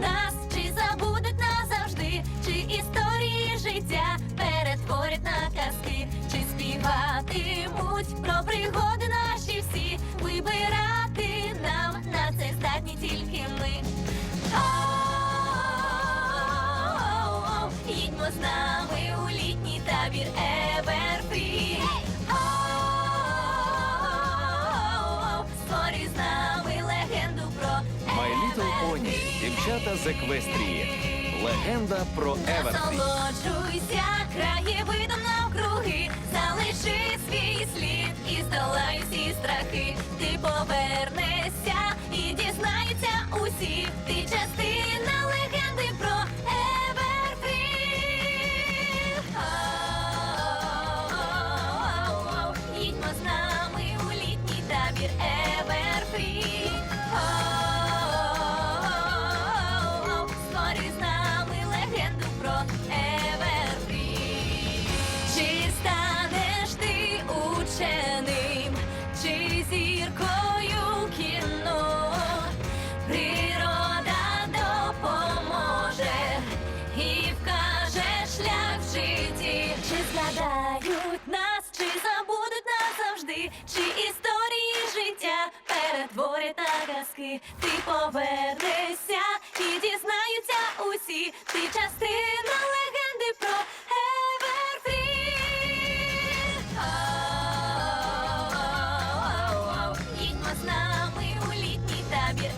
нас, чи забудуть назавжди, чи історії життя перетворять на казки, чи співатимуть про пригоди наші всі, вибирати нам на це здатні тільки ми. Їдьмо з нами у літній табір Little Дівчата з Еквестрії. Легенда про Еверфрі. Насолоджуйся краєвидом навкруги, залиши свій слід і здолай всі страхи. Ти повернешся і дізнаються усі. Ти частина легенди про. Оу-оу-оу, Їдьмо з нами у літній табір Еверфрі. Назавжди, чи історії життя перетворять на казки. Ти повернешся і дізнаються усі. Ти частина легенди про Еверфрі. Їдьмо з нами у літній табір